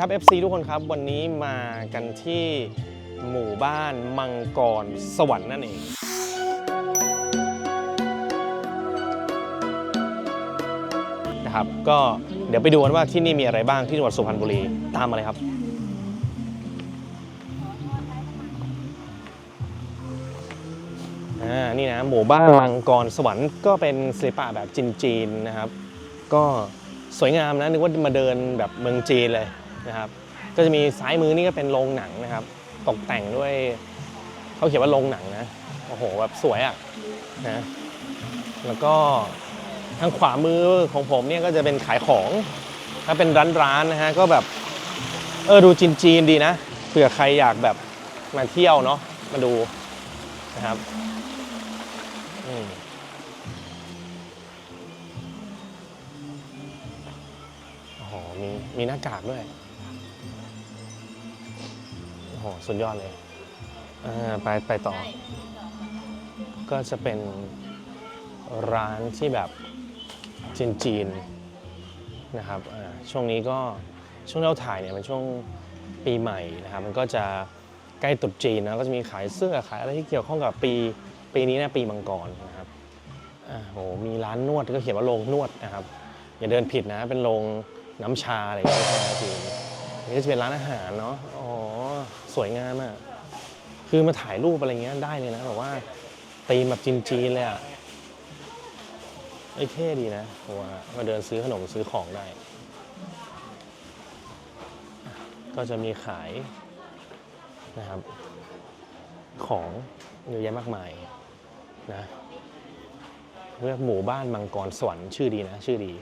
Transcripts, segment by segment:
ครับ FC ทุกคนครับวันนี้มากันที่หมู่บ้านมังกรสวรรค์นั่นเอง นะครับ ก็เดี๋ยวไปดูกันว่าที่นี่มีอะไรบ้างที่จังหวัดสุพรรณบุรีตามมาเลยครับ อ่า นี่นะ หมู่บ้านมังกรสวรรค์ก็เป็นศิลปะแบบจีนๆนะครับ ก็สวยงามนะนึกว่ามาเดินแบบเมืองจีนเลย นะครับ ก็จะมีซ้ายมือนี่ก็เป็นโรงหนังนะครับ ตกแต่งด้วยเขาเขียนว่าโรงหนังนะ โอ้โหแบบสวยอะ่ะนะ แล้วก็ทางขวามือของผมเนี่ยก็จะเป็นขายของ ถ้าเป็นร้านๆนนะฮะก็แบบเออดูจีนๆดีนะเผื่อใครอยากแบบมาเที่ยวเนาะมาดูนะครับอืมโอ้โหมีมีหน้ากากด้วย โอ้โหสุดยอดเลยอ่าไปไปต่อ ก็จะเป็นร้านที่แบบจีนจีนๆนะครับอ่าช่วงนี้ก็ช่วงที่เราถ่ายเนี่ยเป็นช่วงปีใหม่นะครับ มันก็จะใกล้ตรุษจีนนะก็จะมีขายเสื้อขายอะไรที่เกี่ยวข้องกับปีปีนี้นะปีมังกรนะครับอ่าโหมีร้านนวดก็เขียนว่าโรงนวดนะครับ อย่าเดินผิดนะเป็นโรงน้ำชาอะไรอย่างเงี้ยนะจีนนี่ก็จะเป็นร้านอาหารเนาะอ๋อ สวยงามอะคือมาถ่ายรูปอะไรเงี้ยได้เลยนะแบบว่าตีมแบบจีนๆเลยอะไอ้เท่ดีนะผมว่ามาเดินซื้อขนมซื้อของได้ ก็จะมีขายนะครับ ของเยอะแยะมากมายนะเรียกหมู่บ้านมังกรสวรรค์ชื่อดีนะ ชื่อดี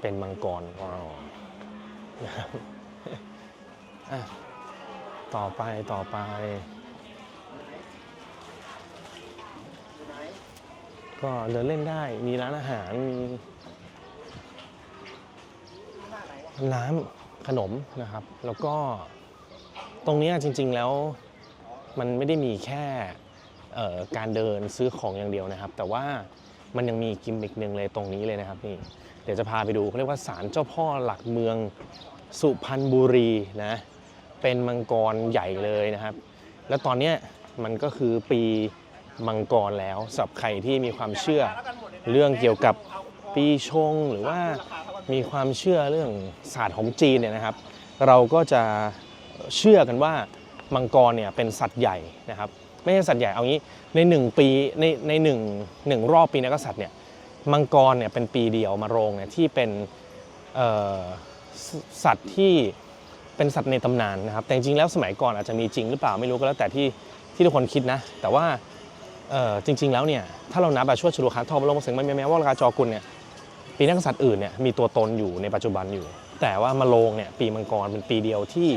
เป็นมังกรว้าวนะครับอะ ต่อไปต่อไป ก็เดินเล่นได้มีร้านอาหาร มีน้ำขนมนะครับ แล้วก็ตรงนี้จริง ๆแล้วมันไม่ได้มีแค่การเดินซื้อของอย่างเดียวนะครับ แต่ว่ามันยังมีกิมมิกหนึ่งเลยตรงนี้เลยนะครับนี่เดี๋ยวจะพาไปดูเขาเรียกว่าศาลเจ้าพ่อหลักเมืองสุพรรณบุรีนะ เป็นมังกรใหญ่เลยนะครับ แล้วตอนนี้มันก็คือปีมังกรแล้วสำหรับใครที่มีความเชื่อเรื่องเกี่ยวกับปีชงหรือว่ามีความเชื่อเรื่องศาสตร์ของจีนเนี่ยนะครับ เราก็จะเชื่อกันว่ามังกรเนี่ยเป็นสัตว์ใหญ่นะครับ ไม่ใช่สัตว์ใหญ่เอางี้ในหนึ่งปีในในหนึ่งหนึ่งรอบปีนักษัตริย์เนี่ยมังกรเนี่ยเป็นปีเดียวมาโรงเนี่ยที่เป็นสัตว์ที่ เป็นสัตว์ในตำนานนะครับ แต่จริงๆแล้วสมัยก่อนอาจจะมีจริงหรือเปล่าไม่รู้ก็แล้วแต่ที่ที่ทุกคนคิดนะ แต่ว่าจริง ๆ แล้วเนี่ยถ้าเรานับแบบช่วชลูคาทองบรมเสงมันแม้ว่าราคาจอกุลเนี่ยปีนักษัตริย์อื่นเนี่ยมีตัวตนอยู่ในปัจจุบันอยู่ แต่ว่ามาโรงเนี่ยปีมังกรเป็นปีเดียวที่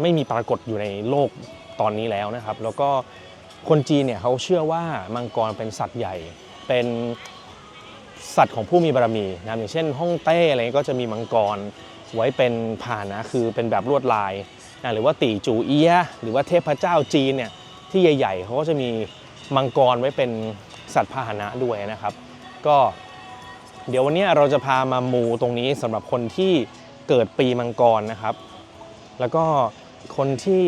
ไม่มีปรากฏอยู่ในโลกตอนนี้แล้วนะครับ แล้วก็คนจีนเนี่ยเขาเชื่อว่ามังกรเป็นสัตว์ใหญ่ เป็นสัตว์ของผู้มีบารมีนะอย่างเช่นฮ่องเต้อะไรก็จะมีมังกร ไว้เป็นพานะคือเป็นแบบลวดลายนะหรือว่าตีจูเอียหรือว่าเทพเจ้าจีนเนี่ยที่ใหญ่ ๆเขาก็จะมีมังกรไว้เป็นสัตว์พาหนะด้วยนะครับ ก็เดี๋ยววันนี้เราจะพามามูตรงนี้สำหรับคนที่เกิดปีมังกรนะครับ แล้วก็คนที่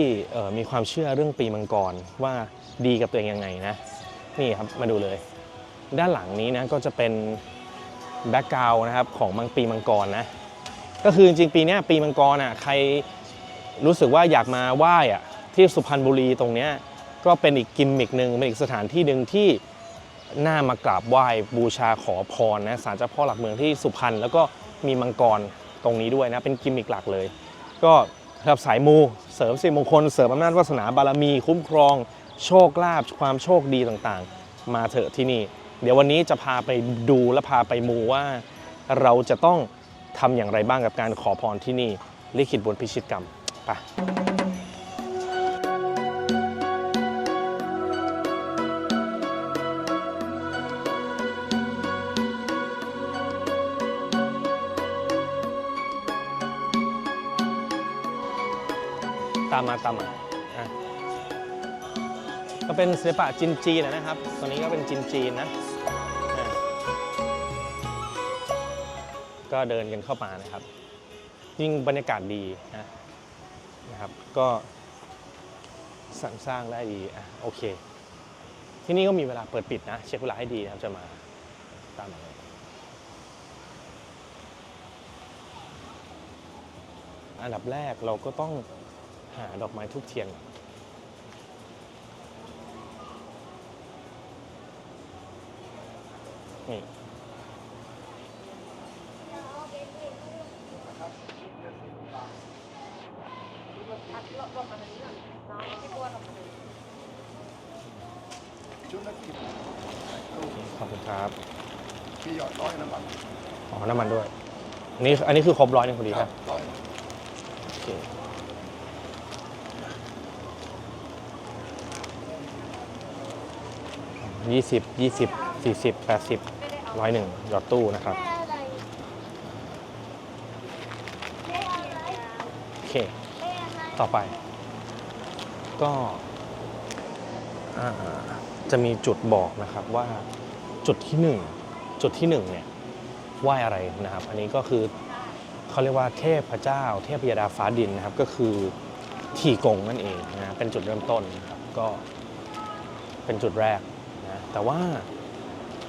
มีความเชื่อเรื่องปีมังกรว่าดีกับตัวเองยังไงนะนี่ครับมาดูเลย ด้านหลังนี้นะก็จะเป็นแบ็กกราวนะครับของมังปีมังกรนะ ก็คือจริงๆปีนี้ปีมังกรอะใครรู้สึกว่าอยากมาไหว้อะที่สุพรรณบุรีตรงเนี้ยก็เป็นอีกกิมมิกหนึ่งเป็นอีกสถานที่หนึ่งที่น่ามากราบไหว้บูชาขอพรนะศาลเจ้าพ่อหลักเมืองที่สุพรรณแล้วก็มีมังกรตรงนี้ด้วยนะเป็นกิมมิกหลักเลย ก็สำหรับสายมูเสริมสิริมงคล เสริมอำนาจวาสนาบารมี คุ้มครอง โชคลาภความโชคดีต่างๆ มาเถอะที่นี่ เดี๋ยววันนี้จะพาไปดูและพาไปมูว่าเราจะต้อง ทำอย่างไรบ้างกับการขอพรที่นี่ลิขิตบนพิชิตกรรมไปตามมาตามมาก็เป็นศิลปะจีนๆนะครับ ตัวนี้ก็เป็นจีนๆนะ ก็เดินกันเข้ามานะครับ ยิ่งบรรยากาศดีนะนะครับ ก็สรสร้างได้ดีอะโอเค ที่นี่ก็มีเวลาเปิดปิดนะ เช็คเวลาให้ดีนะครับจะมาตามมาเลยอันดับแรกเราก็ต้องหาดอกไม้ทุกเทียนก่นี่ ชุดละสิบ ขอบคุณครับ พี่ หยอดร้อยน้ำมันอ๋อน้ำมันด้วยอันนี้อันนี้คือครบร้อยหนึงพอดีครับร้อยโอเคยี่สิบยี่สิบสี่สิบแปดสิบร้อยหนึ่งหยอดตู้นะครับโอเค ต่อไป ก็อ่าจะมีจุดบอกนะครับว่าจุดที่หนึ่ง จุดที่หนึ่งเนี่ยไหว้อะไรนะครับ อันนี้ก็คือเขาเรียกว่าเทพเจ้า เทพยดาฟ้าดินนะครับ ก็คือที่กงนั่นเองนะเป็นจุดเริ่มต้นนะครับก็เป็นจุดแรกนะแต่ว่า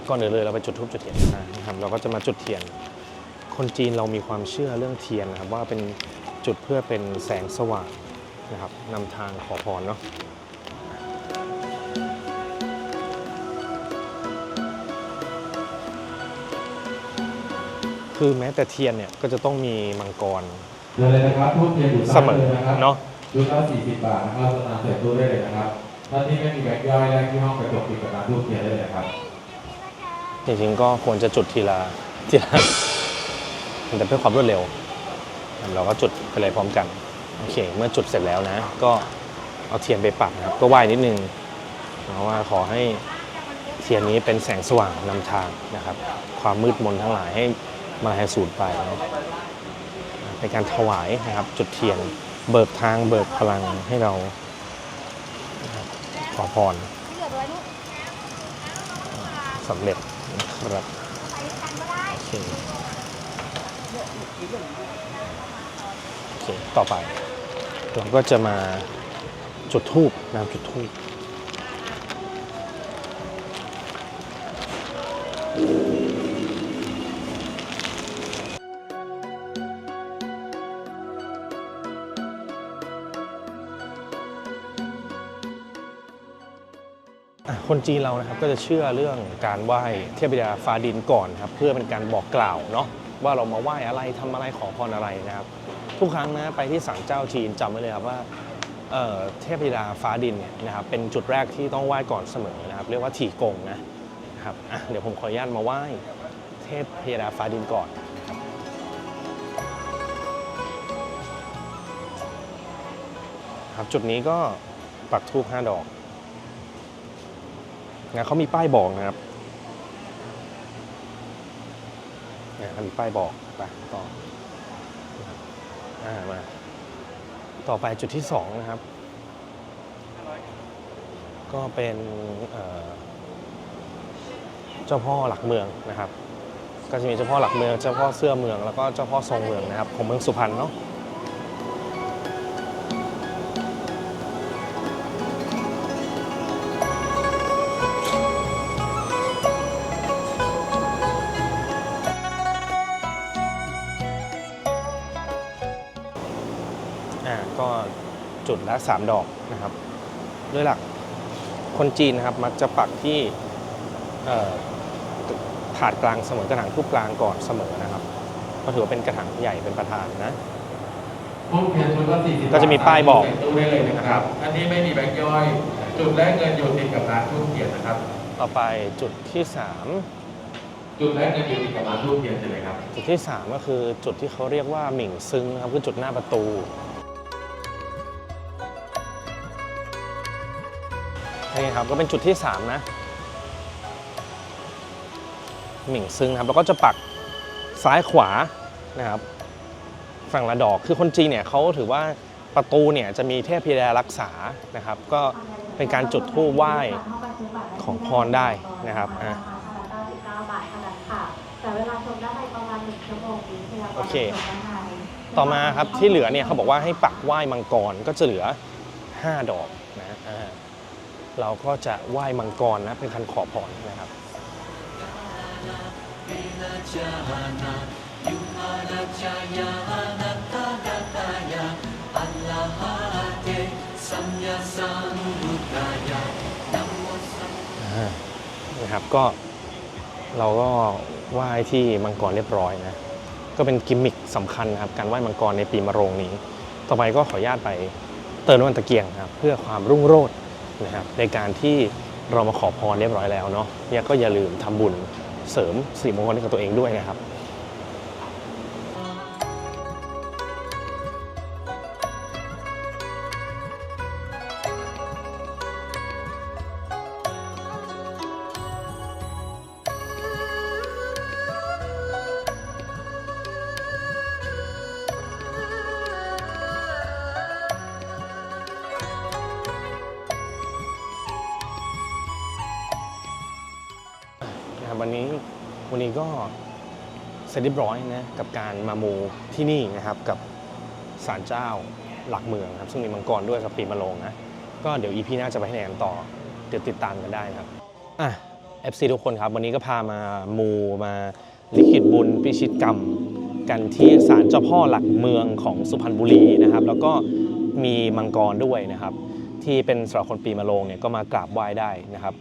ก่อนอื่นเลยเราไปจุดธูปจุดเทียนนะครับเราก็จะมาจุดเทียน คนจีนเรามีความเชื่อเรื่องเทียนนะครับว่าเป็นจุดเพื่อเป็นแสงสว่างนะครับนำทางขอพรเนาะ คือแม้แต่เทียนเนี่ยก็จะต้องมีมังกรเดินเลยนะครับทุกเทียนอยู่เสมอซ้ยนะครับเนาะชุดละ40 บาทนะครับสตางค์เสร็จตู้ได้เลยนะครับท่านที่ไม่มีแบงค์ย่อยแรกที่ห้องกระจกติดกับร้านทูบเทียนได้เลยครับจริงๆก็ควรจะจุดทีละทีละแต่เพื่อความรวดเร็ว เราก็จุดไปเลยพร้อมกันโอเค เมื่อจุดเสร็จแล้วนะ ก็เอาเทียนไปปักนะครับ ก็ไหว้นิดนึงเพราะว่าขอให้เทียนนี้เป็นแสงสว่างนำทางนะครับ ความมืดมนทั้งหลายให้ มาให้สูญไปนะเป็นการถวายนะครับ จุดเทียนเบิกทางเบิกพลังให้เราขอพรสำเร็จนะครับโอเคโอเค ต่อไป เราก็จะมาจุดทูบนะครับจุดทูบ คนจีนเรานะครับก็จะเชื่อเรื่องการไหว้เทพบิดาฟ้าดินก่อนครับเพื่อเป็นการบอกกล่าวเนาะว่าเรามาไหว้อะไรทำอะไรขอพรอะไรนะครับ ทุกครั้งนะไปที่ศาลเจ้าจีนจำไว้เลยครับว่าเอ่อเทพบิดาฟ้าดินเนี่ยนะครับเป็นจุดแรกที่ต้องไหว้ก่อนเสมอนะครับ เรียกว่าถี่กงนะครับเดี๋ยวผมขออนุญาตมาไหว้เทพบิดาฟ้าดินก่อนครับจุดนี้ก็ปักธูปห้าดอก นะเขามีป้ายบอกนะครับนี่มีป้ายบอกไปต่ออ่ามาต่อไปจุดที่สองนะครับ ก็เป็นเอ่อเจ้าพ่อหลักเมืองนะครับ ก็จะมีเจ้าพ่อหลักเมือง เจ้าพ่อเสื้อเมือง แล้วก็เจ้าพ่อทรงเมืองนะครับ ของเมืองสุพรรณเนาะ จุดละ 3 ดอกนะครับด้วยหลักคนจีนนะครับมักจะปักที่เอ่อถาดกลางเสมอกระถางทูบกลางก่อนเสมอนะครับก็ถือว่าเป็นกระถางใหญ่เป็นประธานนะห้องเทียนชุดละ40ก็จะมีป้ายบอกเสร็จตู้ได้เลยนะครับท่านที่ไม่มีแบงค์ย่อย จุดแรกเงินอยู่ติดกับร้านทูบเทียนนะครับ ต่อไปจุดที่จุดแรกเงินอยู่ติดกับร้านทูบเทียนใช่ไหมครับ3จุดที่ 3 ก็คือจุดที่เขาเรียกว่าหมิ่งซึ้งนะครับคือจุดหน้าประตู นี่ครับก็เป็นจุดที่ 3 นะหมิ่งซึ้งนะครับแล้วก็จะปักซ้ายขวานะครับฝั่งละดอกคือคนจีนเนี่ยเขาถือว่าประตูเนี่ยจะมีเทพพิดารักษานะครับ ก็เป็นการจุดธูปไหว้ของพรได้นะครับอะ99บาทเท่านั้นค่ะแต่เวลาชมได้ในประมาณ1ชั่วโมงนี้พยากรณ์โอเคชมด้านในต่อมาครับที่เหลือเนี่ยเขาบอกว่าให้ปักไหว้มังกรก็จะเหลือ 5 ดอกนะอ่า เราก็จะไหว้มังกรนะเป็นคันขอพรนะครับอ่านะครับก็เราก็ไหว้ที่มังกรเรียบร้อยนะก็เป็นกิมมิคสำคัญนะครับการไหว้มังกรในปีมะโรงนี้ ต่อไปก็ขออนุญาตไปเติมน้ำมันตะเกียงนะครับเพื่อความรุ่งโรจน์ นะครับในการที่เรามาขอพรเรียบร้อยแล้วเนาะเนี่ยก็อย่าลืมทำบุญเสริมสิริมงคลให้กับตัวเองด้วยนะครับ วันนี้ก็เสร็จเรียบร้อยนะกับการมามูที่นี่นะครับกับศาลเจ้าหลักเมืองครับ ซึ่งมีมังกรด้วยกับปีมะโรงนะก็เดี๋ยวอีพีหน้าจะไปให้ไหนกันต่อเดี๋ยวติดตามกันได้นะครับอะ FC ทุกคนครับวันนี้ก็พามามูมาลิขิตบุญพิชิตกรรม กันที่ศาลเจ้าพ่อหลักเมืองของสุพรรณบุรีนะครับ แล้วก็มีมังกรด้วยนะครับ ที่เป็นสำหรับคนปีมะโรงเนี่ยก็มากราบไหว้ได้นะครับ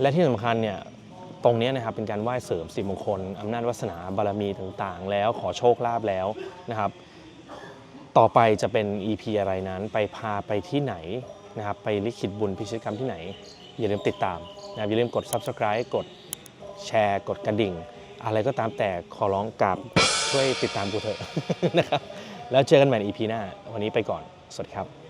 และที่สำคัญเนี่ย ตรงนี้นะครับเป็นการไหว้เสริมสิริมงคลอำนาจวาสนาบารมีต่างๆ แล้วขอโชคลาภแล้วนะครับ ต่อไปจะเป็น EP อะไรนั้นไปพาไปที่ไหนนะครับไปลิขิตบุญพิชิตกรรมที่ไหน อย่าลืมติดตามนะครับอย่าลืมกด Subscribe กดแชร์กดกระดิ่ง อะไรก็ตามแต่ขอร้องกราบช่วยติดตามกูเถอะนะครับแล้วเจอกันใหม่ใน EP หน้า วันนี้ไปก่อน สวัสดีครับ